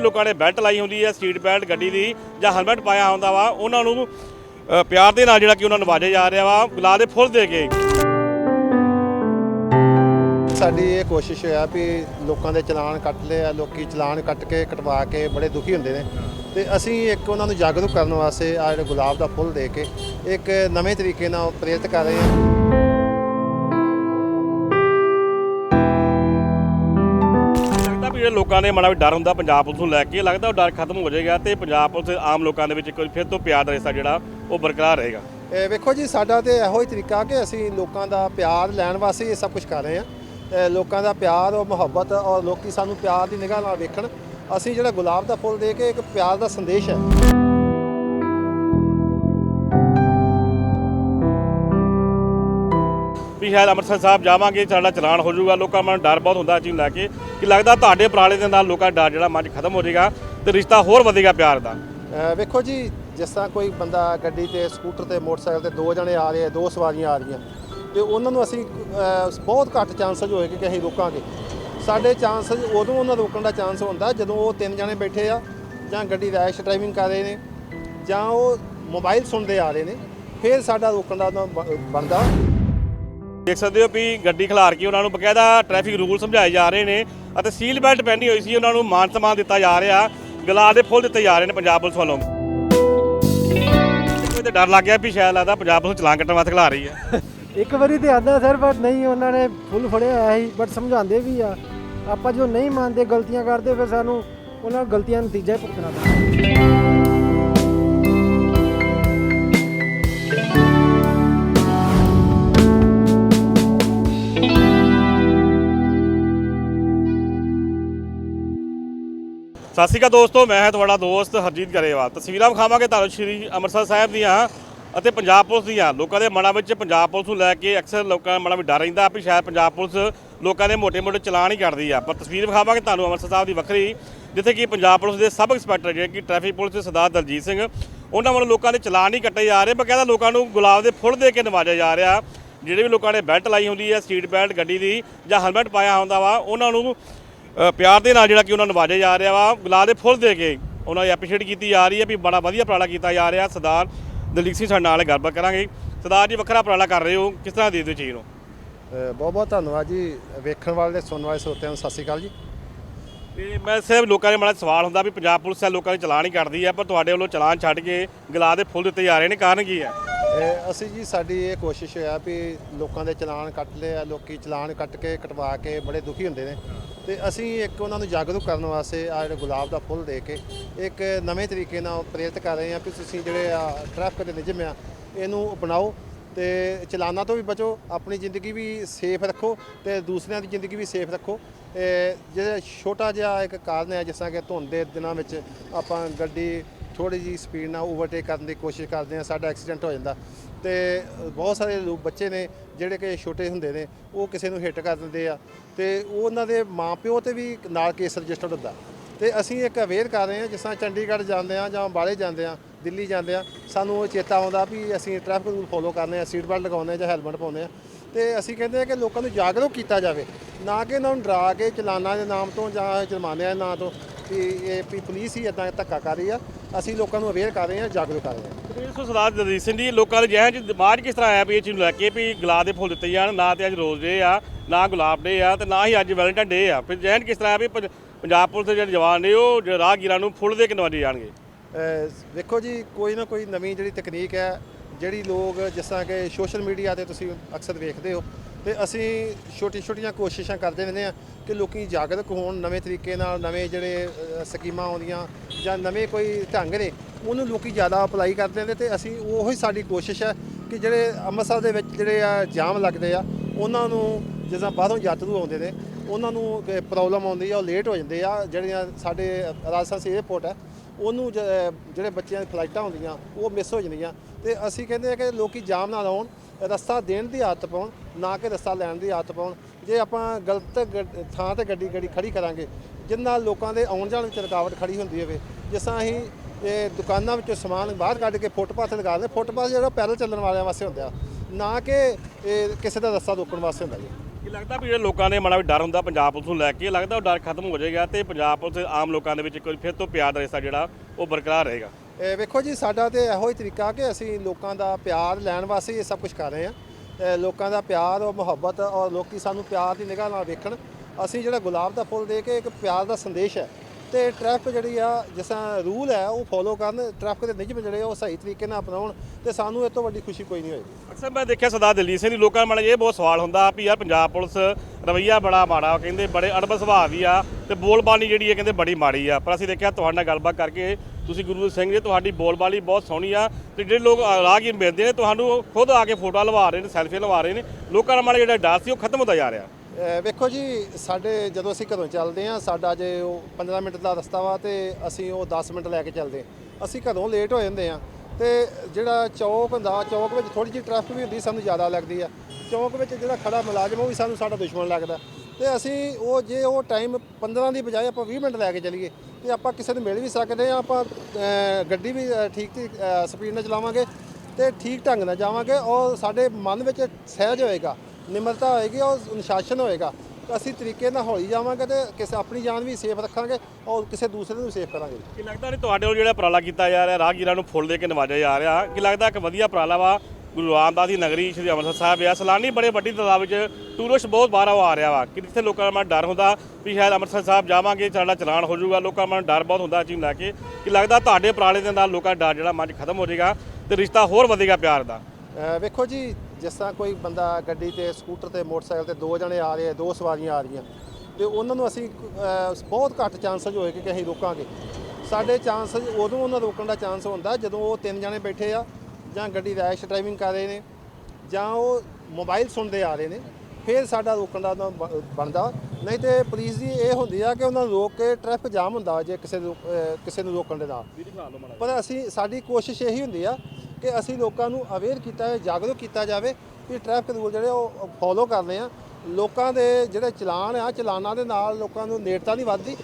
ਵੀ ਲੋਕਾਂ ਨੇ ਬੈਲਟ ਲਾਈ ਹੁੰਦੀ ਹੈ ਸੀਟ ਬੈਲਟ ਗੱਡੀ ਦੀ ਜਾਂ ਹੈਲਮਟ ਪਾਇਆ ਹੁੰਦਾ ਵਾ, ਉਹਨਾਂ ਨੂੰ ਪਿਆਰ ਦੇ ਨਾਲ ਜਿਹੜਾ ਕਿ ਉਹਨਾਂ ਨੂੰ ਨਵਾਜਿਆ ਜਾ ਰਿਹਾ ਵਾ ਗੁਲਾਬ ਦੇ ਫੁੱਲ ਦੇ ਕੇ। ਸਾਡੀ ਇਹ ਕੋਸ਼ਿਸ਼ ਹੋਇਆ ਵੀ ਲੋਕਾਂ ਦੇ ਚਲਾਨ ਕੱਟ ਲਏ ਆ, ਲੋਕੀ ਚਲਾਨ ਕੱਟ ਕੇ, ਕਟਵਾ ਕੇ ਬੜੇ ਦੁਖੀ ਹੁੰਦੇ ਨੇ। ਤੇ ਅਸੀਂ ਇੱਕ ਉਹਨਾਂ ਨੂੰ ਜਾਗਰੂਕ ਕਰਨ ਵਾਸਤੇ ਆ ਜਿਹੜੇ ਗੁਲਾਬ ਦਾ ਫੁੱਲ ਦੇ ਕੇ ਇੱਕ ਨਵੇਂ ਤਰੀਕੇ ਨਾਲ ਪ੍ਰੇਰਿਤ ਕਰ ਰਹੇ ਹਾਂ। ਜਿਹੜੇ ਲੋਕਾਂ ਦੇ ਮਨਾਂ ਵਿੱਚ ਡਰ ਹੁੰਦਾ, ਪੰਜਾਬ ਪੁਲਿਸ ਨੂੰ ਲੈ ਕੇ, ਲੱਗਦਾ ਉਹ ਡਰ ਖਤਮ ਹੋ ਜਾਏਗਾ ਤੇ ਪੰਜਾਬ ਪੁਲਿਸ ਆਮ ਲੋਕਾਂ ਦੇ ਵਿੱਚ ਇੱਕ ਵਾਰੀ ਫਿਰ ਤੋਂ ਪਿਆਰ ਦਾ ਰਿਸ਼ਤਾ ਜਿਹੜਾ, ਉਹ ਬਰਕਰਾਰ ਰਹੇਗਾ। ਇਹ ਵੇਖੋ ਜੀ, ਸਾਡਾ ਤੇ ਇਹੋ ਹੀ ਤਰੀਕਾ ਕਿ ਅਸੀਂ ਲੋਕਾਂ ਦਾ ਪਿਆਰ ਲੈਣ ਵਾਸਤੇ ਇਹ ਸਭ ਕੁਝ ਕਰ ਰਹੇ ਹਾਂ। ਲੋਕਾਂ ਦਾ ਪਿਆਰ ਔਰ ਮੁਹੱਬਤ, ਔਰ ਲੋਕੀ ਸਾਨੂੰ ਪਿਆਰ ਦੀ ਨਿਗਾਹ ਨਾਲ ਵੇਖਣ। ਅਸੀਂ ਜਿਹੜਾ ਗੁਲਾਬ ਦਾ ਫੁੱਲ ਦੇ ਕੇ ਇੱਕ ਪਿਆਰ ਦਾ ਸੰਦੇਸ਼ ਹੈ। ਵੀ ਸ਼ਾਇਦ ਅੰਮ੍ਰਿਤਸਰ ਸਾਹਿਬ ਜਾਵਾਂਗੇ, ਸਾਡਾ ਚਲਾਨ ਹੋ ਜਾਊਗਾ, ਲੋਕਾਂ ਮਨ ਡਰ ਬਹੁਤ ਹੁੰਦਾ ਇਹ ਚੀਜ਼ ਲੈ ਕੇ, ਕਿ ਲੱਗਦਾ ਤੁਹਾਡੇ ਉਪਰਾਲੇ ਦੇ ਨਾਲ ਲੋਕਾਂ ਦਾ ਡਰ ਜਿਹੜਾ ਮਨ ਖਤਮ ਹੋ ਜਾਏਗਾ ਤੇ ਰਿਸ਼ਤਾ ਹੋਰ ਵਧੇਗਾ ਪਿਆਰ ਦਾ। ਵੇਖੋ ਜੀ, ਜਿਸ ਤਰ੍ਹਾਂ ਕੋਈ ਬੰਦਾ ਗੱਡੀ ਤੇ, ਸਕੂਟਰ ਤੇ, ਮੋਟਰਸਾਈਕਲ ਤੇ ਦੋ ਜਣੇ ਆ ਰਹੇ ਆ, ਦੋ ਸਵਾਰੀਆਂ ਆ ਰਹੀਆਂ, ਤੇ ਉਹਨਾਂ ਨੂੰ ਅਸੀਂ ਬਹੁਤ ਘੱਟ ਚਾਂਸਸ ਹੋਏਗੇ ਕਿ ਅਸੀਂ ਰੋਕਾਂਗੇ। ਸਾਡੇ ਚਾਂਸਸ, ਉਦੋਂ ਉਹਨਾਂ ਰੋਕਣ ਦਾ ਚਾਂਸ ਹੁੰਦਾ, ਜਦੋਂ ਉਹ ਤਿੰਨ ਜਣੇ ਬੈਠੇ ਆ, ਜਾਂ ਗੱਡੀ ਰੈਸ਼ ਡਰਾਈਵਿੰਗ ਕਰ ਰਹੇ ਨੇ, ਜਾਂ ਉਹ ਮੋਬਾਈਲ ਸੁਣਦੇ ਆ ਰਹੇ ਨੇ, ਫਿਰ ਸਾਡਾ ਰੋਕਣ ਦਾ ਉਹਨਾਂ ਬ- ਬਣਦਾ। ਦੇਖ ਸਕਦੇ ਹੋ ਵੀ ਗੱਡੀ ਖਿਲਾਰ ਕੇ ਉਹਨਾਂ ਨੂੰ ਬਕਾਇਦਾ ਟ੍ਰੈਫਿਕ ਰੂਲ ਸਮਝਾਏ ਜਾ ਰਹੇ ਨੇ ਅਤੇ ਸੀਲ ਬੈਲਟ ਪਹਿਨੀ ਹੋਈ ਸੀ, ਉਹਨਾਂ ਨੂੰ ਮਾਨ ਸਨਮਾਨ ਦਿੱਤਾ ਜਾ ਰਿਹਾ। ਗੁਲਾਬ ਦੇ ਫੁੱਲ ਦਿੱਤੇ ਜਾ ਰਹੇ ਨੇ ਪੰਜਾਬ ਪੁਲਿਸ ਵੱਲੋਂ। ਕੋਈ ਤੇ ਡਰ ਲੱਗ ਗਿਆ ਵੀ ਸ਼ਾਇਦ ਲੱਗਦਾ ਪੰਜਾਬ ਪੁਲਿਸ ਚਲਾਨ ਕੱਟਣ ਵਾਸਤੇ ਖਿਲਾ ਰਹੀ ਹੈ। ਇੱਕ ਵਾਰੀ ਤੇ ਆਂਦਾ ਸਰ ਬਟ ਨਹੀਂ, ਉਹਨਾਂ ਨੇ ਫੁੱਲ ਫੜਿਆ ਹੋਇਆ ਸੀ ਬਟ ਸਮਝਾਉਂਦੇ ਵੀ ਆ। ਆਪਾਂ ਜੋ ਨਹੀਂ ਮੰਨਦੇ, ਗਲਤੀਆਂ ਕਰਦੇ, ਫਿਰ ਸਾਨੂੰ ਉਹਨਾਂ ਗਲਤੀਆਂ ਦਾ ਨਤੀਜਾ ਹੀ ਭੁਗਤਣਾ ਪੈਂਦਾ। ਸਤਿ ਸ਼੍ਰੀ ਅਕਾਲ ਦੋਸਤੋ, ਮੈਂ ਹਾਂ ਤੁਹਾਡਾ ਦੋਸਤ ਹਰਜੀਤ ਗਰੇਵਾਲ। ਤਸਵੀਰਾਂ ਵਿਖਾਵਾਂਗੇ ਤੁਹਾਨੂੰ ਸ਼੍ਰੀ ਅੰਮ੍ਰਿਤਸਰ ਸਾਹਿਬ ਦੀਆਂ ਅਤੇ ਪੰਜਾਬ ਪੁਲਿਸ ਦੀਆਂ। ਲੋਕਾਂ ਦੇ ਮਨਾਂ ਵਿੱਚ ਪੰਜਾਬ ਪੁਲਿਸ ਨੂੰ ਲੈ ਕੇ ਅਕਸਰ ਲੋਕਾਂ ਦੇ ਮਨਾਂ ਵਿੱਚ ਡਰ ਰਹਿੰਦਾ ਵੀ ਸ਼ਾਇਦ ਪੰਜਾਬ ਪੁਲਿਸ ਲੋਕਾਂ ਦੇ ਮੋਟੇ ਮੋਟੇ ਚਲਾਨ ਹੀ ਕਰਦੀ ਆ। ਪਰ ਤਸਵੀਰ ਵਿਖਾਵਾਂਗੇ ਤੁਹਾਨੂੰ ਅੰਮ੍ਰਿਤਸਰ ਸਾਹਿਬ ਦੀ ਵੱਖਰੀ, ਜਿੱਥੇ ਕਿ ਪੰਜਾਬ ਪੁਲਿਸ ਦੇ ਸਬ ਇੰਸਪੈਕਟਰ ਜਿਹੜੇ ਕਿ ਟ੍ਰੈਫਿਕ ਪੁਲਿਸ ਦੇ ਸਰਦਾਰ ਦਲਜੀਤ ਸਿੰਘ, ਉਹਨਾਂ ਵੱਲੋਂ ਲੋਕਾਂ ਦੇ ਚਲਾਨ ਹੀ ਕੱਟੇ ਜਾ ਰਹੇ। ਪਰ ਕਹਿੰਦਾ ਲੋਕਾਂ ਨੂੰ ਗੁਲਾਬ ਦੇ ਫੁੱਲ ਦੇ ਕੇ ਨਵਾਜਿਆ ਜਾ ਰਿਹਾ। ਜਿਹੜੇ ਵੀ ਲੋਕਾਂ ਨੇ ਬੈਲਟ ਲਾਈ ਹੁੰਦੀ ਹੈ, ਸੀਟ ਬੈਲਟ, ਗੱਡੀ ਦੀ ਜਾਂ ਹੈਲਮਟ ਪਾਇਆ ਹੁੰਦਾ ਵਾ, ਉਹਨਾਂ ਨੂੰ ਪਿਆਰ ਦੇ ਨਾਲ ਜਿਹੜਾ ਕਿ ਉਹਨਾਂ ਨੂੰ ਨਵਾਜਿਆ ਜਾ ਰਿਹਾ ਵਾ ਗੁਲਾਬ ਦੇ ਫੁੱਲ ਦੇ ਕੇ ਉਹਨਾਂ ਦੀ ਐਪਰੀਸ਼ੀਏਟ ਕੀਤੀ ਜਾ ਰਹੀ ਹੈ ਵੀ ਬੜਾ ਵਧੀਆ ਉਪਰਾਲਾ ਕੀਤਾ ਜਾ ਰਿਹਾ। ਸਰਦਾਰ ਦਲੀਪ ਸਿੰਘ ਸਾਡੇ ਨਾਲ ਗੱਲਬਾਤ ਕਰਾਂਗੇ। ਸਰਦਾਰ ਜੀ ਵੱਖਰਾ ਉਪਰਾਲਾ ਕਰ ਰਹੇ ਹੋ। ਕਿਸ ਤਰ੍ਹਾਂ ਦੇ ਦਿਓ ਚੀਜ਼ ਨੂੰ? ਬਹੁਤ ਬਹੁਤ ਧੰਨਵਾਦ ਜੀ। ਵੇਖਣ ਵਾਲੇ ਸੁਣਨ ਵਾਲੇ ਸਰੋਤਿਆਂ ਨੂੰ ਸਤਿ ਸ਼੍ਰੀ ਅਕਾਲ ਜੀ। ਤੇ ਮੈਂ ਸਿਰਫ ਲੋਕਾਂ ਦੇ ਮਨਾਂ ਸਵਾਲ ਹੁੰਦਾ ਵੀ ਪੰਜਾਬ ਪੁਲਿਸ ਹੈ ਲੋਕਾਂ ਦੇ ਚਲਾਨ ਹੀ ਕਰਦੀ ਹੈ ਪਰ ਤੁਹਾਡੇ ਵੱਲੋਂ ਚਲਾਨ ਛੱਡ ਕੇ ਗੁਲਾਬ ਦੇ ਫੁੱਲ ਦਿੱਤੇ ਜਾ ਰਹੇ ਨੇ ਕਾਰਨ ਕੀ ਹੈ? ਅਸੀਂ ਜੀ ਸਾਡੀ ਇਹ ਕੋਸ਼ਿਸ਼ ਹੈ ਵੀ ਲੋਕਾਂ ਦੇ ਚਲਾਨ ਕੱਟ ਲਏ ਆ ਲੋਕੀ ਚਲਾਨ ਕੱਟ ਕੇ ਕਟਵਾ ਕੇ ਬੜੇ ਦੁਖੀ ਹੁੰਦੇ ਨੇ। ਤੇ ਅਸੀਂ ਇੱਕ ਉਹਨਾਂ ਨੂੰ ਜਾਗਰੂਕ ਕਰਨ ਵਾਸਤੇ ਆ ਜਿਹੜਾ ਗੁਲਾਬ ਦਾ ਫੁੱਲ ਦੇ ਕੇ ਇੱਕ ਨਵੇਂ ਤਰੀਕੇ ਨਾਲ ਪ੍ਰੇਰਿਤ ਕਰ ਰਹੇ ਹਾਂ ਵੀ ਤੁਸੀਂ ਜਿਹੜੇ ਆ ਟ੍ਰੈਫਿਕ ਦੇ ਨਿਯਮ ਆ, ਇਹਨੂੰ ਅਪਣਾਓ ਤੇ ਚਲਾਨਾਂ ਤੋਂ ਵੀ ਬਚੋ, ਆਪਣੀ ਜ਼ਿੰਦਗੀ ਵੀ ਸੇਫ ਰੱਖੋ ਤੇ ਦੂਸਰਿਆਂ ਦੀ ਜ਼ਿੰਦਗੀ ਵੀ ਸੇਫ ਰੱਖੋ। ਜਿਹੜਾ ਛੋਟਾ ਜਿਹਾ ਇੱਕ ਕਾਰਨ ਹੈ, ਜਿਸ ਤਰ੍ਹਾਂ ਕਿ ਧੁੰਦ ਦੇ ਦਿਨਾਂ ਵਿੱਚ ਆਪਾਂ ਗੱਡੀ ਥੋੜੀ ਜੀ ਸਪੀਡ ਨਾਲ ਓਵਰਟੇਕ ਕਰਨ ਦੀ ਕੋਸ਼ਿਸ਼ ਕਰਦੇ ਆ ਸਾਡਾ ਐਕਸੀਡੈਂਟ ਹੋ ਜਾਂਦਾ। ਤੇ ਬਹੁਤ ਸਾਰੇ ਲੋਕ ਬੱਚੇ ਨੇ ਜਿਹੜੇ ਕਿ ਛੋਟੇ ਹੁੰਦੇ ਨੇ, ਉਹ ਕਿਸੇ ਨੂੰ ਹਿੱਟ ਕਰ ਦਿੰਦੇ ਆ ਤੇ ਉਹ ਉਹਨਾਂ ਦੇ ਮਾਪਿਓ ਤੇ ਵੀ ਨਾਲ ਕੇਸ ਰਜਿਸਟਰਡ ਹੁੰਦਾ। ਤੇ ਅਸੀਂ ਇੱਕ ਅਵੇਅਰ ਕਰ ਰਹੇ ਹਾਂ, ਜਿਸ ਤਰ੍ਹਾਂ ਚੰਡੀਗੜ੍ਹ ਜਾਂਦੇ ਆ ਜਾਂ ਅੰਬਾਲੇ ਜਾਂਦੇ ਆ ਦਿੱਲੀ ਜਾਂਦੇ ਆ ਸਾਨੂੰ ਉਹ ਚੇਤਾ ਆਉਂਦਾ ਵੀ ਅਸੀਂ ਟ੍ਰੈਫਿਕ ਰੂਲ ਫੋਲੋ ਕਰਨੇ ਆ ਸੀਟ ਬੈਲਟ ਲਗਾਉਂਦੇ ਆ ਜਾਂ ਹੈਲਮਟ ਪਾਉਂਦੇ ਆ ਤੇ ਅਸੀਂ ਕਹਿੰਦੇ ਆ ਕਿ ਲੋਕਾਂ ਨੂੰ ਜਾਗਰੂਕ ਕੀਤਾ ਜਾਵੇ, ਨਾ ਕਿ ਇਹਨਾਂ ਨੂੰ ਡਰਾ ਕੇ ਚਲਾਨਾਂ ਦੇ ਨਾਮ ਤੋਂ ਜਾਂ ਜੁਰਮਾਨਿਆਂ ਦੇ ਨਾਮ ਤੋਂ ਕਿ ਇਹ ਵੀ ਪੁਲਿਸ ਹੀ ਇਦਾਂ ਧੱਕਾ ਕਰ ਰਹੀ ਆ। ਅਸੀਂ ਲੋਕਾਂ ਨੂੰ ਅਵੇਅਰ ਕਰ ਰਹੇ ਹਾਂ ਜਾਗਰੂਕ ਕਰ ਰਹੇ ਹਾਂ। ਤੋਂ ਸਰਦਾਰ ਦਲਜੀਤ ਸਿੰਘ ਜੀ ਲੋਕਾਂ ਦੇ ਜਹਿਨ 'ਚ ਦਿਮਾਗ ਕਿਸ ਤਰ੍ਹਾਂ ਆਇਆ ਵੀ ਇਹ ਚੀਜ਼ ਨੂੰ ਲੈ ਕੇ ਵੀ ਗੁਲਾਬ ਦੇ ਫੁੱਲ ਦਿੱਤੇ ਜਾਣ ਨਾ ਤੇ ਅੱਜ ਰੋਜ਼ ਡੇ ਆ ਨਾ ਗੁਲਾਬ ਡੇ ਆ ਤੇ ਨਾ ਹੀ ਅੱਜ ਵੈਲੈਂਟਾਈਨ ਡੇ ਆ। ਫਿਰ ਜਹਿਨ ਕਿਸ ਤਰ੍ਹਾਂ ਆਇਆ ਵੀ ਪੰਜ- ਪੰਜਾਬ ਪੁਲਿਸ ਦੇ ਜਿਹੜੇ ਜਵਾਨ ਨੇ ਉਹ ਜਿਹੜੇ ਰਾਹਗੀਰਾਂ ਨੂੰ ਫੁੱਲ ਦੇ ਕੇ ਨਵਾਜੇ ਜਾਣਗੇ? ਅਹ ਵੇਖੋ ਜੀ ਕੋਈ ਨਾ ਕੋਈ ਨਵੀਂ ਜਿਹੜੀ ਤਕਨੀਕ ਹੈ ਜਿਹੜੀ ਲੋਕ ਜਿਸ ਤਰ੍ਹਾਂ ਕਿ ਸੋਸ਼ਲ ਮੀਡੀਆ ਤੇ ਤੁਸੀਂ ਅਕਸਰ ਵੇਖਦੇ ਹੋ ਤੇ ਅਸੀਂ ਛੋਟੀ ਛੋਟੀਆਂ ਕੋਸ਼ਿਸ਼ਾਂ ਕਰਦੇ ਰਹਿੰਦੇ ਆ ਕਿ ਲੋਕੀ ਜਾਗਰੂਕ ਹੋਣ, ਨਵੇਂ ਤਰੀਕੇ ਨਾਲ ਨਵੇਂ ਜਿਹੜੇ ਸਕੀਮਾਂ ਆਉਂਦੀਆਂ ਜਾਂ ਨਵੇਂ ਕੋਈ ਢੰਗ ਨੇ, ਉਹਨੂੰ ਲੋਕੀ ਜ਼ਿਆਦਾ ਅਪਲਾਈ ਕਰਦੇ ਨੇ ਤੇ ਅਸੀਂ ਉਹੀ ਸਾਡੀ ਕੋਸ਼ਿਸ਼ ਹੈ ਕਿ ਜਿਹੜੇ ਅੰਮ੍ਰਿਤਸਰ ਦੇ ਵਿੱਚ ਜਿਹੜੇ ਆ ਜਾਮ ਲੱਗਦੇ ਆ, ਉਹਨਾਂ ਨੂੰ ਜਿੱਦਾਂ ਬਾਹਰੋਂ ਯਾਤਰੂ ਆਉਂਦੇ ਨੇ, ਉਹਨਾਂ ਨੂੰ ਪ੍ਰੋਬਲਮ ਆਉਂਦੀ ਆ, ਉਹ ਲੇਟ ਹੋ ਜਾਂਦੇ ਆ, ਜਿਹੜੀਆਂ ਸਾਡੇ ਰਾਜਸਥਾਨ ਸੀ 에ਅਰਪੋਰਟ ਹੈ, ਉਹਨੂੰ ਜ- ਜਿਹੜੇ ਬੱਚਿਆਂ ਦੀ ਫਲਾਈਟਾਂ ਹੁੰਦੀਆਂ, ਉਹ ਮਿਸ ਹੋ ਜਾਂਦੀਆਂ ਤੇ ਅਸੀਂ ਕਹਿੰਦੇ ਆ ਕਿ ਲੋਕੀ ਜਾਮ ਨਾ ਲਾਉਣ, ਰਸਤਾ ਦੇਣ ਦੀ ਆਦਤ ਪਾਉਣ, ਨਾ ਕਿ ਰਸਤਾ ਲੈਣ ਦੀ ਆਦਤ ਪਾਉਣ। ਜੇ ਆਪਾਂ ਗਲਤ ਥਾਂ ਤੇ ਗੱਡੀ ਗੱਡੀ ਖੜੀ ਕਰਾਂਗੇ ਜਿਸ ਨਾਲ ਲੋਕਾਂ ਦੇ ਆਉਣ ਜਾਣ ਵਿੱਚ ਰੁਕਾਵਟ ਖੜੀ ਹੁੰਦੀ ਹੋਵੇ ਜਿਸ ਤਰ੍ਹਾਂ ਅਸੀਂ ਇਹ ਦੁਕਾਨਾਂ ਵਿੱਚੋਂ ਸਮਾਨ ਬਾਹਰ ਕੱਢ ਕੇ ਫੁੱਟਪਾਥ ਲਗਾ ਦਿੰਦੇ ਫੁੱਟਪਾਥ ਜਿਹੜਾ ਪੈਦਲ ਚੱਲਣ ਵਾਲਿਆਂ ਵਾਸਤੇ ਹੁੰਦਾ। ਨਾ ਕਿ ਇਹ ਕਿਸੇ ਦਾ ਰਸਤਾ ਰੋਕਣ ਵਾਸਤੇ ਹੁੰਦਾ ਜੀ। ਕੀ ਲੱਗਦਾ ਵੀ ਜਿਹੜੇ ਲੋਕਾਂ ਦੇ ਮਨਾਂ ਵਿੱਚ ਡਰ ਹੁੰਦਾ ਪੰਜਾਬ ਪੁਲਿਸ ਨੂੰ ਲੈ ਕੇ? ਲੱਗਦਾ ਉਹ ਡਰ ਖਤਮ ਹੋ ਜਾਏਗਾ ਤੇ ਪੰਜਾਬ ਪੁਲਿਸ ਆਮ ਲੋਕਾਂ ਦੇ ਵਿੱਚ ਇੱਕ ਵਾਰੀ ਫਿਰ ਤੋਂ ਪਿਆਰ ਦਾ ਰਿਸ਼ਤਾ ਜਿਹੜਾ ਉਹ ਬਰਕਰਾਰ ਰਹੇਗਾ। ਇਹ ਵੇਖੋ ਜੀ ਸਾਡਾ ਤੇ ਇਹੋ ਹੀ ਤਰੀਕਾ ਕਿ ਅਸੀਂ ਲੋਕਾਂ ਦਾ ਪਿਆਰ ਲੈਣ ਵਾਸਤੇ ਇਹ ਸਭ ਕੁਝ ਕਰ ਰਹੇ ਹਾਂ। ਲੋਕਾਂ ਦਾ ਪਿਆਰ ਔਰ ਮੁਹੱਬਤ ਔਰ ਲੋਕੀ ਸਾਨੂੰ ਪਿਆਰ ਦੀ ਨਿਗਾਹ ਨਾਲ ਵੇਖਣ। ਅਸੀਂ ਜਿਹੜਾ ਗੁਲਾਬ ਦਾ ਫੁੱਲ ਦੇ ਕੇ ਇੱਕ ਪਿਆਰ ਦਾ ਸੰਦੇਸ਼ ਹੈ ਤੇ ਟ੍ਰੈਫਿਕ ਜਿਹੜੀ ਆ, ਜਿਸ ਤਰ੍ਹਾਂ ਰੂਲ ਹੈ, ਉਹ ਫੋਲੋ ਕਰਨ ਟ੍ਰੈਫਿਕ ਦੇ ਨਿਯਮ ਜਿਹੜੇ ਉਹ ਸਹੀ ਤਰੀਕੇ ਨਾਲ ਅਪਣਾਉਣ ਤੇ ਸਾਨੂੰ ਇਹ ਤੋਂ ਵੱਡੀ ਖੁਸ਼ੀ ਕੋਈ ਨਹੀਂ ਹੋਏਗੀ। ਅਕਸਰ ਮੈਂ ਦੇਖਿਆ ਸਰਦਾਰ ਦਲਜੀਤ ਸਿੰਘ ਦੀ ਲੋਕਾਂ ਨਾਲ ਇਹ ਬਹੁਤ ਸਵਾਲ ਹੁੰਦਾ ਵੀ ਯਾਰ ਪੰਜਾਬ ਪੁਲਿਸ ਰਵਈਆ ਬੜਾ ਮਾੜਾ ਕਹਿੰਦੇ ਬੜੇ ਅੜਬ ਸੁਭਾਅ ਵੀ ਆ ਤੇ ਬੋਲਬਾਣੀ ਜਿਹੜੀ ਹੈ ਕਹਿੰਦੇ ਬੜੀ ਮਾੜੀ ਆ। ਪਰ ਅਸੀਂ ਦੇਖਿਆ ਤੁਹਾਡੇ ਨਾਲ ਗੱਲਬਾਤ ਕਰਕੇ ਤੁਸੀਂ ਗੁਰੂ ਸਿੰਘ ਜੀ, ਤੁਹਾਡੀ ਬੋਲਬਾਣੀ ਬਹੁਤ ਸੋਹਣੀ ਆ ਤੇ ਜਿਹੜੇ ਲੋਕ ਰਾਹਗੀਰ ਮਿਲਦੇ ਨੇ, ਤੁਹਾਨੂੰ ਖੁਦ ਆ ਕੇ ਫੋਟੋ ਲਵਾ ਰਹੇ ਨੇ ਸੈਲਫੀ ਲਵਾ ਰਹੇ ਨੇ, ਲੋਕਾਂ ਨਾਲ ਜਿਹੜਾ ਡਰ ਸੀ, ਉਹ ਖਤਮ ਹੁੰਦਾ ਜਾ ਰਿਹਾ। ਵੇਖੋ ਜੀ, ਸਾਡੇ ਜਦੋਂ ਅਸੀਂ ਘਰੋਂ ਚੱਲਦੇ ਹਾਂ, ਸਾਡਾ ਜੇ ਉਹ 15 ਮਿੰਟ ਦਾ ਰਸਤਾ ਵਾ ਤੇ ਅਸੀਂ ਉਹ 10 ਮਿੰਟ ਲੈ ਕੇ ਚੱਲਦੇ ਹਾਂ। ਅਸੀਂ ਘਰੋਂ ਲੇਟ ਹੋ ਜਾਂਦੇ ਆ ਤੇ ਜਿਹੜਾ ਚੌਕ ਹੁੰਦਾ, ਚੌਕ ਵਿੱਚ ਥੋੜੀ ਜਿਹੀ ਟ੍ਰੈਫਿਕ ਵੀ ਹੁੰਦੀ, ਸਾਨੂੰ ਜ਼ਿਆਦਾ ਲੱਗਦੀ ਆ ਚੌਕ ਵਿੱਚ ਜਿਹੜਾ ਖੜਾ ਮੁਲਾਜ਼ਮ, ਉਹ ਵੀ ਸਾਨੂੰ ਸਾਡਾ ਦੁਸ਼ਮਣ ਲੱਗਦਾ ਤੇ ਅਸੀਂ ਉਹ ਜੇ ਉਹ ਟਾਈਮ 15 ਦੀ ਬਜਾਏ ਆਪਾਂ 20 ਮਿੰਟ ਲੈ ਕੇ ਚੱਲੀਏ, ਤੇ ਆਪਾਂ ਕਿਸੇ ਨੂੰ ਮਿਲ ਵੀ ਸਕਦੇ ਆ ਆਪਾਂ ਗੱਡੀ ਵੀ ਠੀਕ ਠੀਕ ਸਪੀਡ ਨਾਲ ਚਲਾਵਾਂਗੇ ਤੇ ਠੀਕ ਢੰਗ ਨਾਲ ਜਾਵਾਂਗੇ, ਔਰ ਸਾਡੇ ਮਨ ਵਿੱਚ ਸਹਿਜ ਹੋਏਗਾ ਨਿਮਰਤਾ ਹੋਏਗੀ ਔਰ ਅਨੁਸ਼ਾਸਨ ਹੋਏਗਾ। ਤਾਂ ਅਸੀਂ ਤਰੀਕੇ ਨਾਲ ਹੌਲੀ ਜਾਵਾਂਗੇ ਤੇ ਕਿਸੇ ਆਪਣੀ ਜਾਨ ਵੀ ਸੇਫ ਰੱਖਾਂਗੇ ਔਰ ਕਿਸੇ ਦੂਸਰੇ ਨੂੰ ਸੇਫ ਕਰਾਂਗੇ। ਕੀ ਲੱਗਦਾ ਨਹੀਂ ਤੁਹਾਡੇ ਵੱਲ ਜਿਹੜਾ ਉਪਰਾਲਾ ਕੀਤਾ ਜਾ ਰਿਹਾ ਰਾਹਗੀਰਾਂ ਨੂੰ ਫੁੱਲ ਦੇ ਕੇ ਨਵਾਜਿਆ ਜਾ ਰਿਹਾ। ਕੀ ਲੱਗਦਾ ਇੱਕ ਵਧੀਆ ਉਪਰਾਲਾ ਵਾ ਗੁਰੂ ਰਾਮਦਾਸ ਦੀ ਨਗਰੀ ਸ਼੍ਰੀ ਅੰਮ੍ਰਿਤਸਰ ਸਾਹਿਬ ਆ। ਸਲਾਨੀ ਬੜੇ ਵੱਡੀ ਤਾਦਾਦ ਵਿੱਚ ਟੂਰਿਸਟ ਬਹੁਤ ਬਾਹਰੋਂ ਆ ਰਿਹਾ ਵਾ। ਕਿ ਜਿੱਥੇ ਲੋਕਾਂ ਦਾ ਮਨ ਡਰ ਹੁੰਦਾ ਵੀ ਸ਼ਾਇਦ ਅੰਮ੍ਰਿਤਸਰ ਸਾਹਿਬ ਜਾਵਾਂਗੇ ਸਾਡਾ ਚਲਾਨ ਹੋ ਜਾਊਗਾ ਲੋਕਾਂ ਦਾ ਮਨ ਡਰ ਬਹੁਤ ਹੁੰਦਾ ਚੀਜ਼ ਨੂੰ ਲੈ ਕੇ। ਕੀ ਲੱਗਦਾ ਤੁਹਾਡੇ ਉਪਰਾਲੇ ਦੇ ਨਾਲ ਲੋਕਾਂ ਦਾ ਡਰ ਜਿਹੜਾ ਮਨ ਖਤਮ ਹੋ ਜਾਏਗਾ ਤੇ ਰਿਸ਼ਤਾ ਹੋਰ ਵਧੇਗਾ ਪਿਆਰ ਦਾ? ਵੇਖੋ ਜੀ ਜਿਸ ਤਰ੍ਹਾਂ ਕੋਈ ਬੰਦਾ ਗੱਡੀ ਤੇ ਸਕੂਟਰ ਤੇ ਮੋਟਰਸਾਈਕਲ ਤੇ ਦੋ ਜਣੇ ਆ ਰਹੇ ਆ ਦੋ ਸਵਾਰੀਆਂ ਆ ਰਹੀਆਂ। ਤੇ ਉਹਨਾਂ ਨੂੰ ਅਸੀਂ ਬਹੁਤ ਘੱਟ ਚਾਂਸਸ ਹੋਏਗੇ ਕਿ ਅਸੀਂ ਰੋਕਾਂਗੇ। ਸਾਡੇ ਚਾਂਸਸ ਉਦੋਂ ਉਹਨਾਂ ਰੋਕਣ ਦਾ ਚਾਂਸ ਹੁੰਦਾ ਜਦੋਂ ਉਹ ਤਿੰਨ ਜਣੇ ਬੈਠੇ ਆ ਜਾਂ ਗੱਡੀ ਰੈਸ਼ ਡਰਾਈਵਿੰਗ ਕਰ ਰਹੇ ਨੇ ਜਾਂ ਉਹ ਮੋਬਾਈਲ ਸੁਣਦੇ ਆ ਰਹੇ ਨੇ ਫਿਰ ਸਾਡਾ ਰੋਕਣ ਦਾ ਬਣਦਾ। ਨਹੀਂ ਤੇ ਪੁਲਿਸ ਦੀ ਇਹ ਹੁੰਦੀ ਆ ਕਿ ਉਹਨਾਂ ਨੂੰ ਰੋਕ ਕੇ ਟ੍ਰੈਫਿਕ ਜਾਮ ਹੁੰਦਾ ਜੇ ਕਿਸੇ ਕਿਸੇ ਨੂੰ ਰੋਕਣ ਦੇ ਨਾਲ। ਪਰ ਅਸੀਂ ਸਾਡੀ ਕੋਸ਼ਿਸ਼ ਇਹੀ ਹੁੰਦੀ ਆ ਕਿ ਅਸੀਂ ਲੋਕਾਂ ਨੂੰ ਅਵੇਅਰ ਕੀਤਾ ਜਾਵੇ ਜਾਗਰੂਕ ਕੀਤਾ ਜਾਵੇ ਕਿ ਟ੍ਰੈਫਿਕ ਰੂਲ ਜਿਹੜੇ ਉਹ ਫੋਲੋ ਕਰਨੇ ਆ। ਲੋਕਾਂ ਦੇ ਜਿਹੜੇ ਚਲਾਨ ਆ ਚਲਾਨਾਂ ਦੇ ਨਾਲ ਲੋਕਾਂ ਨੂੰ ਨੇੜਤਾ ਨਹੀਂ ਵੱਧਦੀ।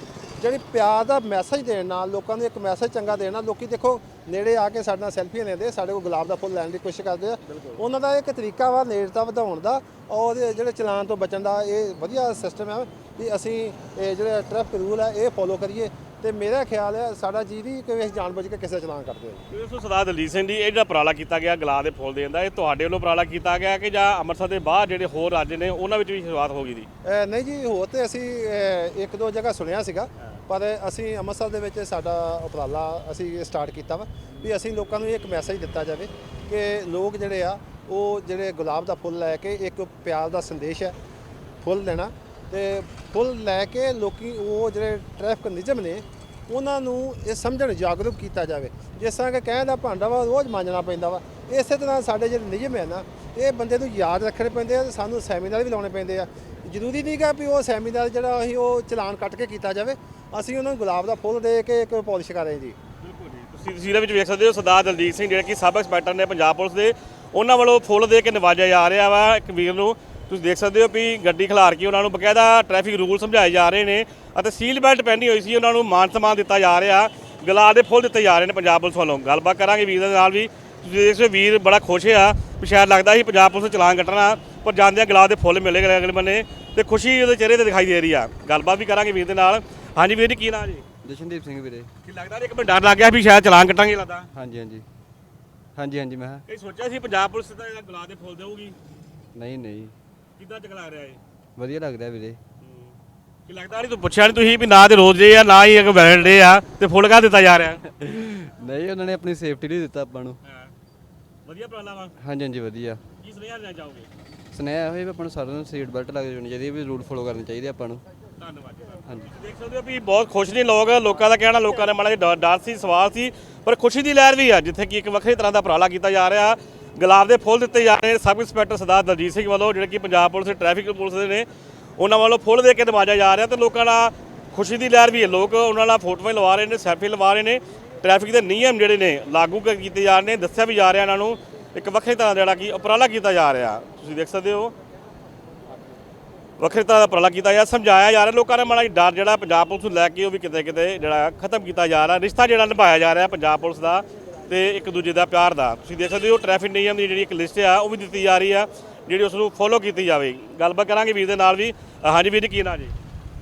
ਜਿਹੜੀ ਪਿਆਰ ਦਾ ਮੈਸੇਜ ਦੇਣ ਨਾਲ ਲੋਕਾਂ ਨੂੰ ਇੱਕ ਮੈਸੇਜ ਚੰਗਾ ਦੇਣਾ ਲੋਕੀ ਦੇਖੋ ਨੇੜੇ ਆ ਕੇ ਸਾਡੇ ਨਾਲ ਸੈਲਫੀਆਂ ਲੈਂਦੇ ਸਾਡੇ ਕੋਲ ਗੁਲਾਬ ਦਾ ਫੁੱਲ ਲੈਣ ਦੀ ਕੋਸ਼ਿਸ਼ ਕਰਦੇ ਆ। ਉਹਨਾਂ ਦਾ ਇੱਕ ਤਰੀਕਾ ਵਾ ਨੇੜਤਾ ਵਧਾਉਣ ਦਾ ਔਰ ਜਿਹੜੇ ਚਲਾਨ ਤੋਂ ਬਚਣ ਦਾ ਇਹ ਵਧੀਆ ਸਿਸਟਮ ਹੈ ਵੀ ਅਸੀਂ ਇਹ ਜਿਹੜੇ ਟ੍ਰੈਫਿਕ ਰੂਲ ਆ ਇਹ ਫੋਲੋ ਕਰੀਏ। ਤੇ ਮੇਰਾ ਖਿਆਲ ਹੈ ਸਾਡਾ ਜੀ ਦੀ ਕਿ ਅਸੀਂ ਜਾਣਬੁੱਝ ਕੇ ਕਿਸੇ ਦਾ ਚਲਾਨ ਕਰਦੇ ਹਾਂ ਤੋਂ ਸਰਦਾਰ ਦਲਜੀਤ ਸਿੰਘ ਜੀ ਇਹ ਜਿਹੜਾ ਉਪਰਾਲਾ ਕੀਤਾ ਗਿਆ ਗਲਾ ਦੇ ਫੁੱਲ ਦੇਣ ਦਾ ਇਹ ਤੁਹਾਡੇ ਵੱਲੋਂ ਉਪਰਾਲਾ ਕੀਤਾ ਗਿਆ ਕਿ ਜਾਂ ਅੰਮ੍ਰਿਤਸਰ ਦੇ ਬਾਹਰ ਜਿਹੜੇ ਹੋਰ ਰਾਜ ਨੇ ਉਹਨਾਂ ਵਿੱਚ ਵੀ ਸ਼ੁਰੂਆਤ ਹੋ ਗਈ ਦੀ? ਅਹ ਨਹੀਂ ਜੀ ਹੋਰ ਤੇ ਅਸੀਂ ਅਹ, ਇੱਕ ਦੋ ਜਗ੍ਹਾ ਸੁਣਿਆ ਸੀਗਾ ਪਰ ਅਸੀਂ ਅੰਮ੍ਰਿਤਸਰ ਦੇ ਵਿੱਚ ਸਾਡਾ ਉਪਰਾਲਾ ਅਸੀਂ ਸਟਾਰਟ ਕੀਤਾ ਵਾ ਵੀ ਅਸੀਂ ਲੋਕਾਂ ਨੂੰ ਇੱਕ ਮੈਸੇਜ ਦਿੱਤਾ ਜਾਵੇ ਕਿ ਲੋਕ ਜਿਹੜੇ ਆ ਉਹ ਜਿਹੜੇ ਗੁਲਾਬ ਦਾ ਫੁੱਲ ਲੈ ਕੇ ਇੱਕ ਪਿਆਰ ਦਾ ਸੰਦੇਸ਼ ਹੈ ਫੁੱਲ ਲੈਣਾ ਤੇ ਫੁੱਲ ਲੈ ਕੇ ਲੋਕੀ ਉਹ ਜਿਹੜੇ ਟ੍ਰੈਫਿਕ ਨਿਯਮ ਨੇ ਉਹਨਾਂ ਨੂੰ ਇਹ ਸਮਝਣ, ਜਾਗਰੂਕ ਕੀਤਾ ਜਾਵੇ। ਜਿਸ ਤਰ੍ਹਾਂ ਕਿ ਕਹਿਣ ਦਾ ਭਾਂਡਾ ਵਾ, ਰੋਜ਼ ਮਾਂਜਣਾ ਪੈਂਦਾ ਵਾ। ਇਸੇ ਤਰ੍ਹਾਂ ਸਾਡੇ ਜਿਹੜੇ ਨਿਯਮ ਹੈ ਨਾ, ਇਹ ਬੰਦੇ ਨੂੰ ਯਾਦ ਰੱਖਣੇ ਪੈਂਦੇ ਆ ਤੇ ਸਾਨੂੰ ਸੈਮੀਨਾਰ ਵੀ ਲਾਉਣੇ ਪੈਂਦੇ ਆ। ਜ਼ਰੂਰੀ ਨਹੀਂ ਗਾ ਵੀ ਉਹ ਸੈਮੀਨਾਰ ਜਿਹੜਾ ਅਸੀਂ ਉਹ ਚਲਾਨ ਕੱਟ ਕੇ ਕੀਤਾ ਜਾਵੇ। ਅਸੀਂ ਉਹਨਾਂ ਨੂੰ ਗੁਲਾਬ ਦਾ ਫੁੱਲ ਦੇ ਕੇ ਇੱਕ ਪਾਲਿਸ਼ ਕਰ ਰਹੇ ਜੀ। ਬਿਲਕੁਲ ਜੀ। ਤੁਸੀਂ ਤਸਵੀਰਾਂ ਵਿੱਚ ਵੇਖ ਸਕਦੇ ਹੋ ਸਰਦਾਰ ਦਲਜੀਤ ਸਿੰਘ, ਜਿਹੜੇ ਕਿ ਸਬ ਇੰਸਪੈਕਟਰ ਨੇ ਪੰਜਾਬ ਪੁਲਿਸ ਦੇ ਉਹਨਾਂ ਵੱਲੋਂ ਫੁੱਲ ਦੇ ਕੇ ਨਿਵਾਜਿਆ ਜਾ ਰਿਹਾ ਵਾ ਇੱਕ ਵੀਰ ਨੂੰ। ਤੁਸੀਂ ਦੇਖ ਸਕਦੇ ਹੋ ਵੀ ਗੱਡੀ ਖਿਲਾਰ ਕੇ ਉਹਨਾਂ ਨੂੰ ਬਕਾਇਦਾ ਟ੍ਰੈਫਿਕ ਰੂਲ ਸਮਝਾਏ ਜਾ ਰਹੇ ਨੇ ਅਤੇ ਸੀਲ ਬੈਲਟ ਪਹਿਨੀ ਹੋਈ ਸੀ ਉਹਨਾਂ ਨੂੰ ਮਾਨ ਸਨਮਾਨ ਦਿੱਤਾ ਜਾ ਰਿਹਾ। ਗੁਲਾਬ ਦੇ ਫੁੱਲ ਦਿੱਤੇ ਜਾ ਰਹੇ ਨੇ ਪੰਜਾਬ ਪੁਲਿਸ ਵੱਲੋਂ। ਗੱਲਬਾਤ ਕਰਾਂਗੇ ਵੀਰ ਦੇ ਨਾਲ ਵੀ। ਤੁਸੀਂ ਦੇਖ ਸਕਦੇ ਵੀਰ ਬੜਾ ਖੁਸ਼ ਆ ਸ਼ਾਇਦ ਲੱਗਦਾ ਸੀ ਪੰਜਾਬ ਪੁਲਿਸ ਚਲਾਨ ਕੱਟਣਾ ਪਰ ਜਾਂਦਿਆਂ ਗੁਲਾਬ ਦੇ ਫੁੱਲ ਮਿਲੇ ਗਏ ਅਗਲੇ ਬੰਨੇ ਤੇ ਖੁਸ਼ੀ ਉਹਦੇ ਚਿਹਰੇ ਤੇ ਦਿਖਾਈ ਦੇ ਰਹੀ ਆ। ਗੱਲਬਾਤ ਵੀ ਕਰਾਂਗੇ ਵੀਰ ਦੇ ਨਾਲ। ਹਾਂਜੀ ਵੀਰ ਜੀ ਕੀ ਨਾਂ ਜੀ? ਜਸ਼ਨਦੀਪ ਸਿੰਘ ਵੀਰੇ। ਕੀ ਲੱਗਦਾ ਇੱਕ ਮਿੰਟ ਡਰ ਲੱਗ ਗਿਆ ਵੀ ਸ਼ਾਇਦ ਚਲਾਨ ਕੱਟਾਂਗੇ ਲੱਗਦਾ। ਹਾਂਜੀ ਹਾਂਜੀ। ਹਾਂਜੀ ਹਾਂਜੀ ਮੈਂ ਕਿਹਾ, ਇਹ ਸੋਚਿਆ ਸੀ ਪੰਜਾਬ ਪੁਲਿਸ ਜਿਹੜਾ ਗੁਲਾਬ ਦੇ ਫੁੱਲ ਦੇਊਗੀ? ਨਹੀਂ ਨਹੀਂ। ਕਿੱਦਾਂ ਚੰਗਾ ਲੱਗ ਰਿਹਾ ਇਹ? ਵਧੀਆ ਲੱਗਦਾ ਵੀਰੇ। ਕੀ ਲੱਗਦਾ ਨਹੀਂ ਤੂੰ ਪੁੱਛਿਆ ਨਹੀਂ ਤੁਸੀਂ ਵੀ ਨਾ ਤੇ ਰੋਜ਼ ਆ ਨਾ ਹੀ ਇੱਕ ਵੈਲਡ ਆ ਤੇ ਫੁੱਲ ਕਾ ਦਿੱਤਾ ਜਾ ਰਿਹਾ? ਨਹੀਂ ਉਹਨਾਂ ਨੇ ਆਪਣੀ ਸੇਫਟੀ ਲਈ ਦਿੱਤਾ ਆਪਾਂ ਨੂੰ। ਵਧੀਆ ਪ੍ਰਾਲਾ ਵਾ? ਹਾਂਜੀ ਹਾਂਜੀ ਵਧੀਆ। ਕੀ ਸੁਨੇਹਾ ਦੇਣਾ ਚਾਹੋਗੇ? ਸੁਨੇਹਾ ਹੋਏ ਵੀ ਆਪਾਂ ਨੂੰ ਸਾਰਿਆਂ ਨੂੰ ਸੀਟ ਬੈਲਟ ਲੱਗ ਜਾਣੀ ਚਾਹੀਦੀ ਹੈ ਵੀ ਰੂਲ ਫੋਲੋ ਕਰਨੇ ਚਾਹੀਦੇ ਆਪਾਂ ਨੂੰ। ਧੰਨਵਾਦ ਜੀ ਹਾਂਜੀ। ਦੇਖ ਸਕਦੇ ਹੋ ਵੀ ਬਹੁਤ ਖੁਸ਼ ਨੇ ਲੋਕ ਲੋਕਾਂ ਦਾ ਕਹਿਣਾ ਲੋਕਾਂ ਨੇ ਮਾੜਾ ਜਿਹਾ ਡਰ- ਡਰ ਸੀ ਸਵਾਲ ਸੀ ਪਰ ਖੁਸ਼ੀ ਦੀ ਲਹਿਰ ਵੀ ਆ ਜਿੱਥੇ ਕਿ ਇੱਕ ਵੱਖਰੀ ਤਰ੍ਹਾਂ ਦਾ ਉਪਰਾਲਾ ਕੀਤਾ ਜਾ ਰਿਹਾ। ਗੁਲਾਬ ਦੇ ਫੁੱਲ ਦਿੱਤੇ ਜਾ ਰਹੇ ਨੇ। ਸਬ ਇੰਸਪੈਕਟਰ ਸਰਦਾਰ ਦਲਜੀਤ ਸਿੰਘ ਵੱਲੋਂ ਜਿਹੜੇ ਕਿ ਪੰਜਾਬ ਪੁਲਿਸ ਦੇ ਟ੍ਰੈਫਿਕ ਪੁਲਿਸ ਦੇ ਨੇ, ਉਹਨਾਂ ਵੱਲੋਂ ਫੁੱਲ ਦੇ ਕੇ ਨਵਾਜਿਆ ਜਾ ਰਿਹਾ ਤੇ ਲੋਕਾਂ ਦਾ ਖੁਸ਼ੀ ਦੀ ਲਹਿਰ ਵੀ ਹੈ। ਲੋਕ ਉਹਨਾਂ ਨਾਲ ਫੋਟੋਆਂ ਲਵਾ ਰਹੇ ਨੇ, ਸੈਲਫੀ ਲਵਾ ਰਹੇ ਨੇ। ਟ੍ਰੈਫਿਕ ਦੇ ਨਿਯਮ ਜਿਹੜੇ ਨੇ, ਲਾਗੂ ਕ- ਕੀਤੇ ਜਾ ਰਹੇ ਨੇ, ਦੱਸਿਆ ਵੀ ਜਾ ਰਿਹਾ ਇਹਨਾਂ ਨੂੰ, ਇੱਕ ਵੱਖਰੀ ਤਰ੍ਹਾਂ ਦਾ ਜਿਹੜਾ ਕਿ ਉਪਰਾਲਾ ਕੀਤਾ ਜਾ ਰਿਹਾ। ਤੁਸੀਂ ਦੇਖ ਸਕਦੇ ਹੋ। ਵੱਖਰੀ ਤਰ੍ਹਾਂ ਦਾ ਉਪਰਾਲਾ ਕੀਤਾ ਜਾ ਸਮਝਾਇਆ ਜਾ ਰਿਹਾ। ਲੋਕਾਂ ਦਾ ਮਾੜਾ ਜਿਹਾ ਡਰ ਜਿਹੜਾ ਪੰਜਾਬ ਪੁਲਿਸ ਨੂੰ ਲੈ ਕੇ ਉਹ ਵੀ ਕਿਤੇ ਕਿਤੇ ਜਿਹੜਾ ਖਤਮ ਕੀਤਾ ਜਾ ਰਿਹਾ। ਰਿਸ਼ਤਾ ਜਿਹੜਾ ਨਿਭਾਇਆ ਜਾ ਰਿਹਾ ਪੰਜਾਬ ਪੁਲਿਸ ਦਾ। ਤੇ ਇੱਕ ਦੂਜੇ ਦਾ ਪਿਆਰ ਦਾ। ਤੁਸੀਂ ਦੇਖ ਸਕਦੇ ਹੋ ਟ੍ਰੈਫਿਕ ਨਿਯਮ ਦੀ ਜਿਹੜੀ ਇੱਕ ਲਿਸਟ ਆ ਉਹ ਵੀ ਦਿੱਤੀ ਜਾ ਰਹੀ ਆ ਜਿਹੜੀ ਉਸ ਨੂੰ ਫੋਲੋ ਕੀਤੀ ਜਾਵੇ। ਗੱਲਬਾਤ ਕਰਾਂਗੇ ਵੀਰ ਦੇ ਨਾਲ ਵੀ। ਹਾਂਜੀ ਵੀਰ ਜੀ ਕੀ ਨਾਂ ਜੀ?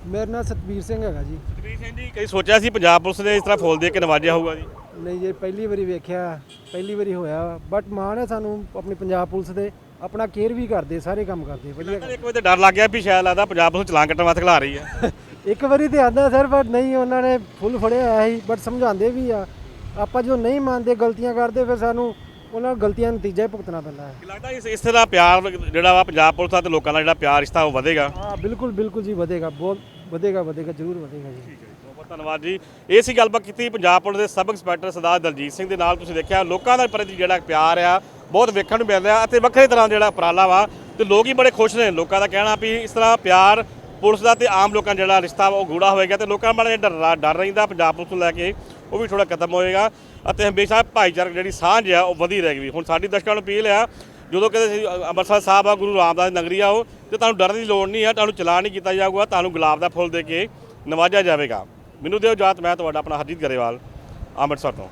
ਮੇਰਾ ਨਾਮ ਸਤਵੀਰ ਸਿੰਘ ਹੈਗਾ ਜੀ। ਸਤਵੀਰ ਸਿੰਘ ਜੀ ਕਈ ਸੋਚਿਆ ਸੀ ਪੰਜਾਬ ਪੁਲਿਸ ਨੇ ਇਸ ਤਰ੍ਹਾਂ ਫੁੱਲ ਦੇ ਕੇ ਨਵਾਜਿਆ ਹੋਊਗਾ ਜੀ? ਨਹੀਂ ਜੇ ਪਹਿਲੀ ਵਾਰੀ ਵੇਖਿਆ ਪਹਿਲੀ ਵਾਰੀ ਹੋਇਆ। ਬਟ ਮਾਣ ਹੈ ਸਾਨੂੰ ਆਪਣੀ ਪੰਜਾਬ ਪੁਲਿਸ ਦੇ ਆਪਣਾ ਕੇਅਰ ਵੀ ਕਰਦੇ ਸਾਰੇ ਕੰਮ ਕਰਦੇ ਵਧੀਆ ਇੱਕ ਵਾਰ ਤੇ ਡਰ ਲੱਗ ਗਿਆ ਵੀ ਸ਼ਾਇਦ ਲੱਗਦਾ ਪੰਜਾਬ ਪੁਲਿਸ ਚਲਾਨ ਕੱਟਣ ਵਾਸਤੇ ਖਿਲਾ ਰਹੀ ਹੈ ਇੱਕ ਵਾਰੀ ਤੇ ਆਂਦਾ ਸਰ ਬਟ ਨਹੀਂ ਉਹਨਾਂ ਨੇ ਫੁੱਲ ਫੜਿਆ ਹੋਇਆ ਸੀ ਬਟ ਸਮਝਾਉਂਦੇ ਵੀ ਆ। ਆਪਾਂ ਜੋ ਨਹੀਂ ਮੰਨਦੇ ਗਲਤੀਆਂ ਕਰਦੇ ਫਿਰ ਸਾਨੂੰ ਉਹਨਾਂ ਗਲਤੀਆਂ ਦਾ ਨਤੀਜਾ ਹੀ ਭੁਗਤਣਾ ਪੈਂਦਾ ਹੈ। ਲੱਗਦਾ ਇਸ ਇਸ ਤਰ੍ਹਾਂ ਪਿਆਰ ਜਿਹੜਾ ਵਾ ਪੰਜਾਬ ਪੁਲਿਸ ਦਾ ਤੇ ਲੋਕਾਂ ਦਾ ਜਿਹੜਾ ਪਿਆਰ ਰਿਸ਼ਤਾ ਉਹ ਵਧੇਗਾ? ਹਾਂ ਬਿਲਕੁਲ ਬਿਲਕੁਲ ਜੀ ਵਧੇਗਾ ਬਹੁਤ ਵਧੇਗਾ ਵਧੇਗਾ ਜ਼ਰੂਰ ਵਧੇਗਾ ਜੀ। ਬਹੁਤ ਬਹੁਤ ਧੰਨਵਾਦ ਜੀ। ਇਹ ਸੀ ਗੱਲਬਾਤ ਕੀਤੀ ਪੰਜਾਬ ਪੁਲਿਸ ਦੇ ਸਬ ਇੰਸਪੈਕਟਰ ਸਰਦਾਰ ਦਲਜੀਤ ਸਿੰਘ ਦੇ ਨਾਲ। ਤੁਸੀਂ ਦੇਖਿਆ ਲੋਕਾਂ ਦਾ ਪ੍ਰਤੀ ਜਿਹੜਾ ਪਿਆਰ ਆ ਬਹੁਤ ਵੇਖਣ ਨੂੰ ਮਿਲ ਰਿਹਾ ਅਤੇ ਵੱਖਰੇ ਤਰ੍ਹਾਂ ਦਾ ਜਿਹੜਾ ਉਪਰਾਲਾ ਵਾ ਤੇ ਲੋਕ ਹੀ ਬੜੇ ਖੁਸ਼ ਨੇ। ਲੋਕਾਂ ਦਾ ਕਹਿਣਾ ਵੀ ਇਸ ਤਰ੍ਹਾਂ ਪਿਆਰ ਪੁਲਿਸ ਦਾ ਤੇ ਆਮ ਲੋਕਾਂ ਦਾ ਜਿਹੜਾ ਰਿਸ਼ਤਾ ਉਹ ਗੂੜਾ ਹੋਏਗਾ ਤੇ ਲੋਕਾਂ ਦਾ ਜਿਹੜਾ ਡਰ ਡਰ ਰਹਿੰਦਾ ਪੰਜਾਬ ਪੁਲਿਸ ਨੂੰ ਲੈ ਕੇ। ਉਹ ਵੀ ਥੋੜਾ ਖਤਮ ਹੋਏਗਾ ਅਤੇ ਹਮੇਸ਼ਾ ਭਾਈਚਾਰਕ ਜਿਹੜੀ ਸਾਂਝ ਆ, ਉਹ ਵਧੀ ਰਹੇਗੀ ਹੁਣ ਸਾਡੀ ਦਰਸ਼ਕਾਂ ਨੂੰ ਅਪੀਲ ਆ, ਜਦੋਂ ਕਿਤੇ ਅੰਮ੍ਰਿਤਸਰ ਸਾਹਿਬ ਆ, ਗੁਰੂ ਰਾਮਦਾਸ ਨਗਰੀ ਆ ਉਹ ਤੇ ਤੁਹਾਨੂੰ ਡਰਨ ਦੀ ਲੋੜ ਨਹੀਂ ਆ, ਤੁਹਾਨੂੰ ਚਲਾਨ ਨਹੀਂ ਕੀਤਾ ਜਾਊਗਾ, ਤੁਹਾਨੂੰ ਗੁਲਾਬ ਦਾ ਫੁੱਲ ਦੇ ਕੇ ਨਵਾਜਿਆ ਜਾਵੇਗਾ। ਮੈਨੂੰ ਦਿਓ ਜਾਤ ਮੈਂ ਤੁਹਾਡਾ ਆਪਣਾ ਹਰਜੀਤ ਗਰੇਵਾਲ, ਅੰਮ੍ਰਿਤਸਰ ਤੋਂ।